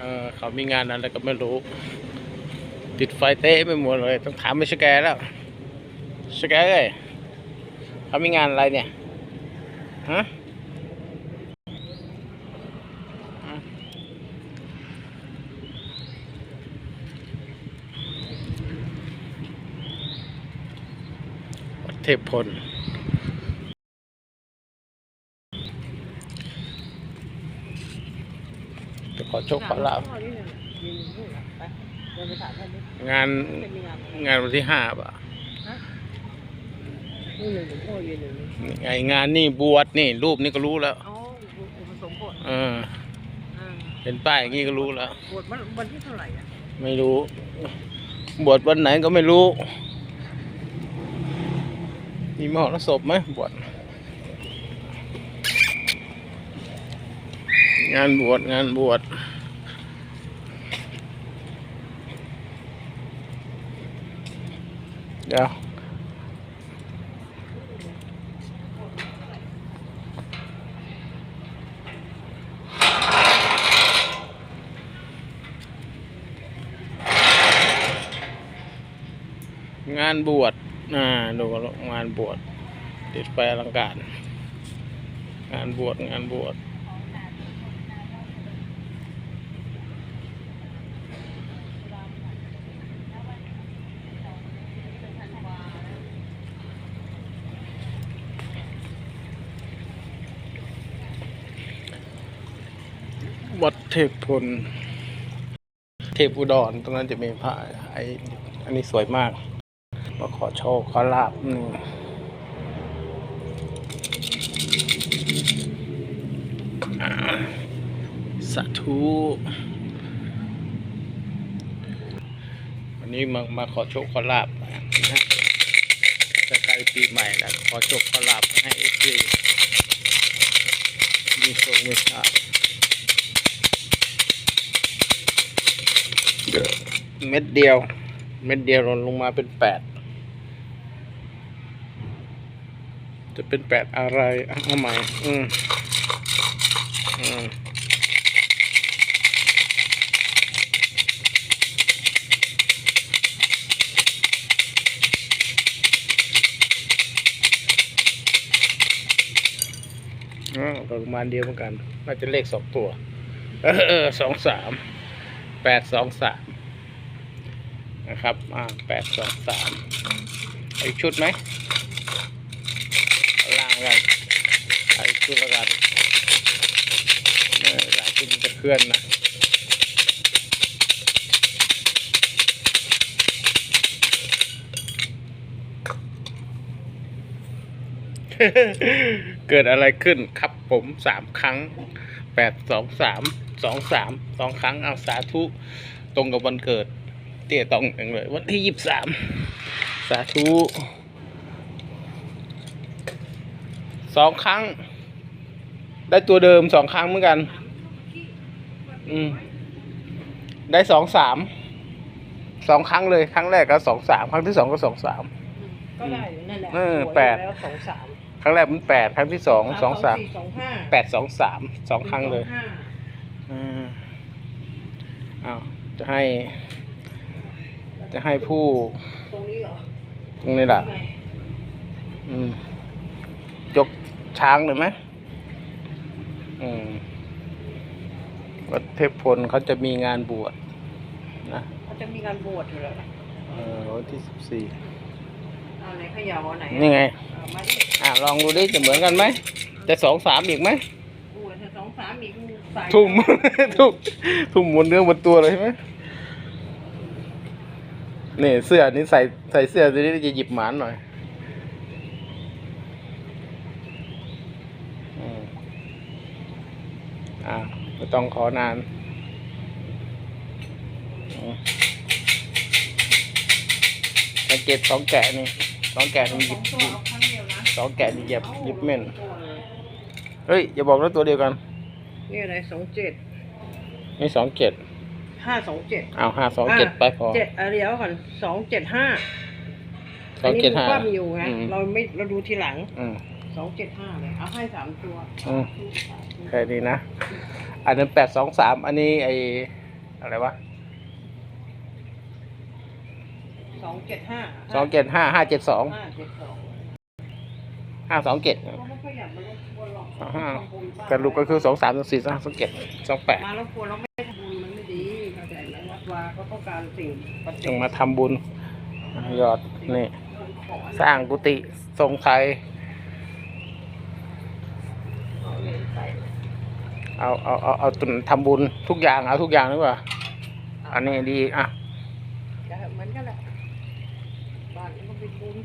เออเขามีงานอะไรก็ไม่รู้ ติดไฟเต้ไปหมดเลย ต้องถามไปสแกนแล้วสแกนเลยเขามีงานอะไรเนี่ยฮะเทพพล จะ ขอโชคขอลาบพ่อนี่เนี่ยยืนอยู่นู่นน่ะไปเดินไปถามท่านดิงานจะมีงานอะไรงานวันที่ห้าป่ะนี่หนึ่งหลวงพ่อยืนอยู่นี่ไองานนี่บวชนี่ รูปนี่ก็รู้แล้วอ๋ออุปสมบทเอออ่าเห็นป้ายอย่างงี้ก็รู้แล้วบวชวันวันที่เท่าไหร่อะไม่รู้ บวชวันไหนก็ไม่รู้ มีมหรสพไหมบวช งานบวชงานบวชเดี๋ยวงานบวชอ่าดูกันแล้วงานบวชติดไฟอลังการ งานบวชงานบวช วัดเทพพล เทพอุดร ตรงนั้นจะมีพระไออันนี้สวยมาก มาขอโชคขอลาบนี่อ่าสาธุวันนี้มามาขอโชคขอลาบจะใกล้ปีใหม่แล้วขอโชคขอลาบให้เอฟซีมีโชคมีลาภ เม็ดเดียว เม็ดเดียวหล่นลงมาเป็นแปดจะเป็นแปดอะไรอะเอาใหม่อืมอืมอ๋อประมาณเดียวเหมือนกัน น่าจะเลขสองตัว เออเออสองสาม แปดสองสามนะครับ อ่าแปดสองสามอีกชุดไหมล่างกันอีกชุดแล้วกันหลายชุดจะเคลื่อนนะเกิดอะไรขึ้นครับผมสามครั้งแปดสองสาม สองสามสองครั้งเอาสาธุตรงกับวันเกิด เตี้ยตองอย่างเลย วันที่ยี่สิบสามสาธุสองครั้ง ได้ตัวเดิมสองครั้งเหมือนกัน อืม ได้สองสามสองครั้งเลยครั้งแรกก็สองสามครั้งที่สองก็สองสามก็ได้อยู่นั่นแหละเออสวยแปดล้วสองสามครั้งแรกมันแปดครั้งที่สองสองสามสองห้าแปดสองสามสองครั้งเลยส อห้าอืมอ้าวจะให้ จะให้ผู้ตรงนี้เหรอตรงนี้แหละอืมยกช้างเลยไหมอืมวัดเทพพลเขาจะมีงานบวชนะเขาจะมีการบวชอยู่แล้วนะเออวันที่สิบสี่เอาไหนเขยาวเอาไหนนี่ไง เอามาดิ อ่าลองดูดิจะเหมือนกันไหม จะสองสามอีกไหม ทุ่มทุ่มทุ่มหมดเนื้อหมดตัวเลยใช่ไหมนี่เสื้อนี่ใส่ใส่เสื้อตัวนี้จะหยิบหมานหน่อยอืมอ่าไม่ต้องขอนานอืมสังเกตสองแกะนี่สองแกะนี่หยิบสองหยิบเอาครั้งเดียวนะสองแกะนี่หยิบหยิบเม่นตัวเลยเฮ้ยอย่าบอกว่าตัวเดียวกัน นี่อะไรสองเจ็ดนี่สองเจ็ดห้าสองเจ็ดเอาห้าสองเจ็ดไปพอเจ็ดเอาเดี๋ยวก่อนสองเจ็ดห้าสองเจ็ดห้าอันนี้มันคว่ำอยู่ไงอืมเราไม่เราดูทีหลังอืมสองเจ็ดห้าเลยเอาให้สามตัวอืมแค่นี้นะ อันนั้นแปดสองสามอันนี้ไออะไรวะสองเจ็ดห้าสองเจ็ดห้าห้าเจ็ดสองห้าเจ็ดสองห้าสองเจ็ด ก็ไม่ค่อยอยากมารบกวนหรอกอ่าฮะทำบุญบ้างกระลุกก็คือสองสามสองสี่สองสองเจ็ดสองแปดมารบกวนเราไม่ทำบุญมันไม่ดีเข้าใจไหมวัดวาเขาต้องการสิ่งประเสต้ริองฐมาทำบุญยอดนี่ สร้างกุฏิทรงไทย เอาเอาเอาเอาตุนทำบุญทุกอย่างเอาทุกอย่างดีกว่า อันนี้ดีอะจะเหมือนกันแหละบ้านนี้ก็เป็นบุญ